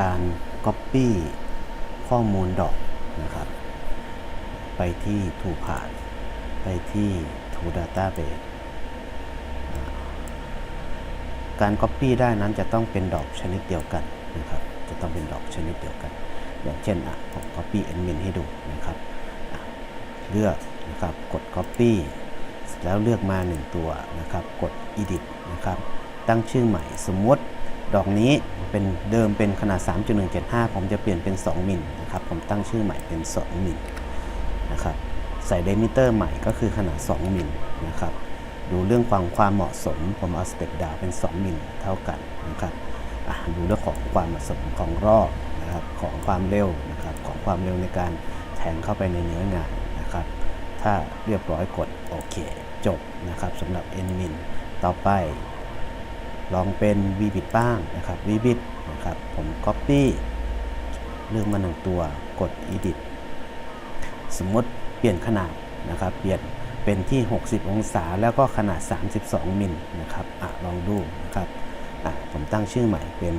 การ Copy ข้อมูลดอกนะครับ ไปที่ To Part ไปที่ To Database การ Copy ได้นั้นจะต้องเป็นดอกชนิดเดียวกันนะครับ จะต้องเป็นดอกชนิดเดียวกัน อย่างเช่นอะผม Copy Admin ให้ดูนะครับ เลือกนะครับ กด Copy แล้วเลือกมา 1 ตัวนะครับ กด Edit นะครับ ตั้งชื่อใหม่ สมมติดอกนี้เป็นเดิมเป็นขนาด 3.175 ผมจะเปลี่ยนเป็น 2มิลนะครับ ผมตั้งชื่อใหม่เป็น 2มิลนะครับ ใส่เดมิเตอร์ใหม่ก็คือขนาด 2มิลนะครับ ดูเรื่องความความเหมาะสม ผมเอาสเต็ปดาวเป็น 2มิลเท่ากันนะครับดูเรื่องของความเหมาะสมของรอบนะครับ ของความเร็วนะครับ ของความเร็วในการแทงเข้าไปในเนื้องานนะครับ ถ้าเรียบร้อยกดโอเค จบนะครับสำหรับ n min ต่อไป ลองเป็น v b i t บ้างนะครับ v b i t นะครับ ผม Copy เลือกมาหนึ่งตัวกด Edit สมมติเปลี่ยนขนาดนะครับ เปลี่ยนเป็นที่ 60 องศา แล้วก็ขนาด 32 มิลนะครับอะลองดูนะครับอะผมตั้งชื่อใหม่เป็น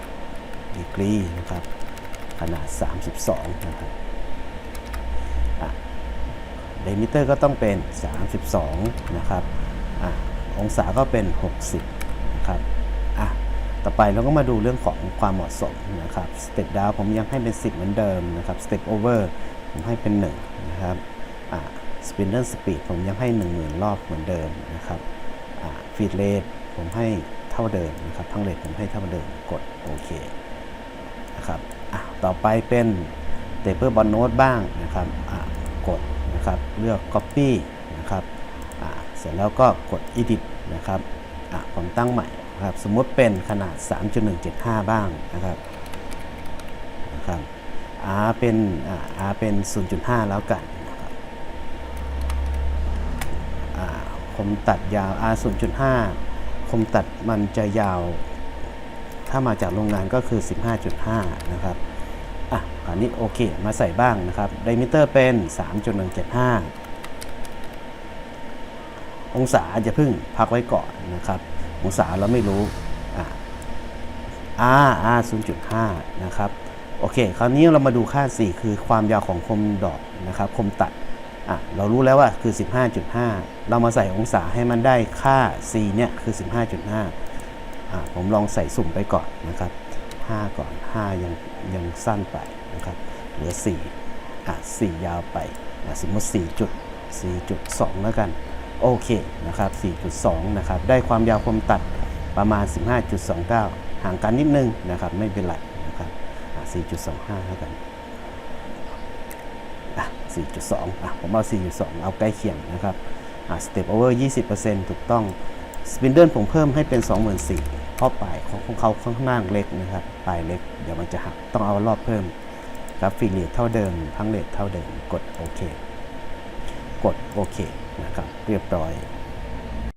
60ดีกรีนะครับ ขนาด 32 นะครับอะเดมิเตอร์ก็ต้องเป็น 32 นะครับอะองศาก็เป็น 60 นะครับอะต่อไปเราก็มาดูเรื่องของความเหมาะสมนะครับสเต็ปดาวผมยังให้เป็น 10 เหมือนเดิมนะครับสเต็ปโอเวอร์ผมให้เป็น 1 นะครับอะสปินเดิลสปีดผมยังให้ 10,000 รอบเหมือนเดิมนะครับอะฟีดเรทผมให้เท่าเดิมนะครับทั้งเรทผมให้เท่าเดิมกดโอเคนะครับอะต่อไปเป็นเตเปอร์บอลโน e บ้างนะครับอะกดนะครับเลือก Copy นะครับอะเสร็จแล้วก็กด Edit นะครับ ผมตั้งใหม่ครับสมมติเป็นขนาด 3.175 บ้างนะครับนะครับ R เป็นอะ R เป็น 0.5 แล้วกันนะครับอะคมตัดยาว R 0.5คมตัดมันจะยาว ถ้ามาจากโรงงานก็คือ 15.5 นะครับอะอันนี้โอเค มาใส่บ้างนะครับไดมิเตอร์เป็น 3.175 องศาจะพึ่งพักไว้ก่อนนะครับ องศาเราไม่รู้อะ R R 0.5นะครับ โอเค คราวนี้เรามาดูค่า 4 คือความยาวของคมดอกนะครับ คมตัดอะเรารู้แล้วว่าคือ 15.5 เรามาใส่องศาให้มันได้ค่า C เนี่ยคือ 15.5อะผมลองใส่สุ่มไปก่อนนะครับ 5 ก่อน 5 ยังยังสั้นไปนะครับ เหลือ 4อะ4ยาวไปอะสมมติ4จุด4.2 แล้วกัน โอเคนะครับ 4.2 นะครับ ได้ความยาวคมตัดประมาณ 15.29 ห่างกันนิดนึงนะครับ ไม่เป็นไรนะครับ 4.25 แล้วกันอ่4.2 อะ ผมเอา 4.2 เอาใกล้เคียงนะครับ อะ step over 20%ถูกต้องสปินเดิลผมเพิ่มให้เป็น 24,000เพราะปลายของของเขาข้างหน้าเล็กนะครับ ปลายเล็ก เดี๋ยวมันจะหัก ต้องเอารอบเพิ่มกราฟิกเรทเท่าเดิมทั้งเรทเท่าเดิม กดโอเค กดโอเคนะครับเรียบร้อย